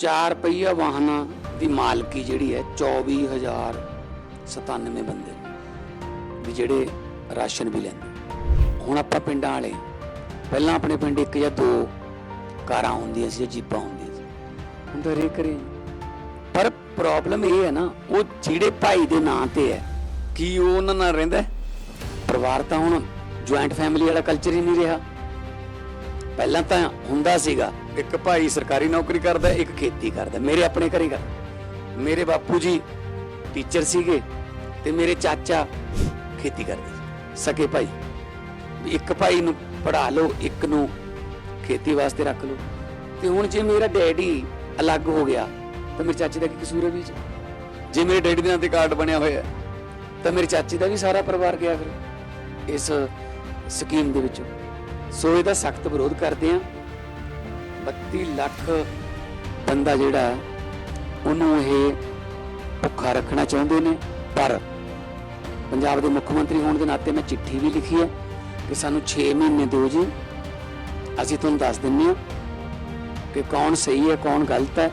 ਚਾਰ ਪਹੀਆ ਵਾਹਨਾਂ ਦੀ ਮਾਲਕੀ ਜਿਹੜੀ ਹੈ 24097 ਬੰਦੇ ਵੀ ਜਿਹੜੇ ਰਾਸ਼ਨ ਵੀ ਲੈਂਦੇ ਹੁਣ ਆਪਾਂ ਪਿੰਡਾਂ ਵਾਲੇ ਪਹਿਲਾਂ ਆਪਣੇ ਪਿੰਡ ਇੱਕ ਜਾਂ ਦੋ ਕਾਰਾਂ ਹੁੰਦੀਆਂ ਸੀ ਜਾਂ ਜੀਪਾਂ ਹੁੰਦੀਆਂ ਸੀ। ਹੁਣ ਤਾਂ ਹਰੇਕ ਘਰੇ ਪਰ ਪ੍ਰੋਬਲਮ ਇਹ ਹੈ ਨਾ, ਉਹ ਜਿਹੜੇ ਭਾਈ ਦੇ ਨਾਂ ਤੇ ਹੈ, ਕੀ ਉਹ ਉਹਨਾਂ ਨਾਲ ਰਹਿੰਦਾ ਪਰਿਵਾਰ ਤਾਂ ਹੁਣ ਜੁਆਇੰਟ ਫੈਮਿਲੀ ਵਾਲਾ ਕਲਚਰ ਹੀ ਨਹੀਂ ਰਿਹਾ। ਪਹਿਲਾਂ ਤਾਂ ਹੁੰਦਾ ਸੀਗਾ, ਇੱਕ ਭਾਈ ਸਰਕਾਰੀ ਨੌਕਰੀ ਕਰਦਾ, ਇੱਕ ਖੇਤੀ ਕਰਦਾ। ਮੇਰੇ ਆਪਣੇ ਘਰੇ ਕਰ। ਮੇਰੇ ਬਾਪੂ ਜੀ ਟੀਚਰ ਸੀਗੇ ਤੇ ਮੇਰੇ ਚਾਚਾ ਖੇਤੀ ਕਰਦੇ ਸਕੇ ਭਾਈ। ਇੱਕ ਭਾਈ ਨੂੰ ਪੜਾ ਲਓ, ਇੱਕ ਨੂੰ ਖੇਤੀ ਵਾਸਤੇ ਰੱਖ ਲਓ। ਤੇ ਹੁਣ ਜੇ ਮੇਰਾ ਡੈਡੀ ਅਲੱਗ ਹੋ ਗਿਆ, ਤਾਂ ਮੇਰੇ ਚਾਚੇ ਦਾ ਕੀ ਕਸੂਰ ਹੈ ਵਿੱਚ ਜੇ? ਮੇਰੇ ਡੈਡੀ ਦੇ ਨਾਂ ਤੇ ਕਾਰਡ ਬਣਿਆ ਹੋਇਆ ਤਾਂ ਮੇਰੇ ਚਾਚੇ ਦਾ ਵੀ ਸਾਰਾ ਪਰਿਵਾਰ ਗਿਆ ਫਿਰ ਇਸ ਸਕੀਮ ਦੇ ਵਿੱਚ। ਸੋ ਇਹਦਾ ਸਖਤ ਵਿਰੋਧ ਕਰਦੇ ਆ 32 ਲੱਖ ਬੰਦਾ ਜਿਹੜਾ ਉਹਨੂੰ ਇਹ ਭੁੱਖਾ ਰੱਖਣਾ ਚਾਹੁੰਦੇ ਨੇ। ਪਰ ਪੰਜਾਬ ਦੇ ਮੁੱਖ ਮੰਤਰੀ ਹੋਣ ਦੇ ਨਾਤੇ ਮੈਂ ਚਿੱਠੀ ਵੀ ਲਿਖੀ ਹੈ ਕਿ ਸਾਨੂੰ 6 ਮਹੀਨੇ ਦਿਓ ਜੀ। ਅਸੀਂ ਤੁਹਾਨੂੰ ਦੱਸ ਦਿੰਨੇ ਆ ਕਿ ਕੌਣ ਸਹੀ ਹੈ, ਕੌਣ ਗਲਤ ਹੈ।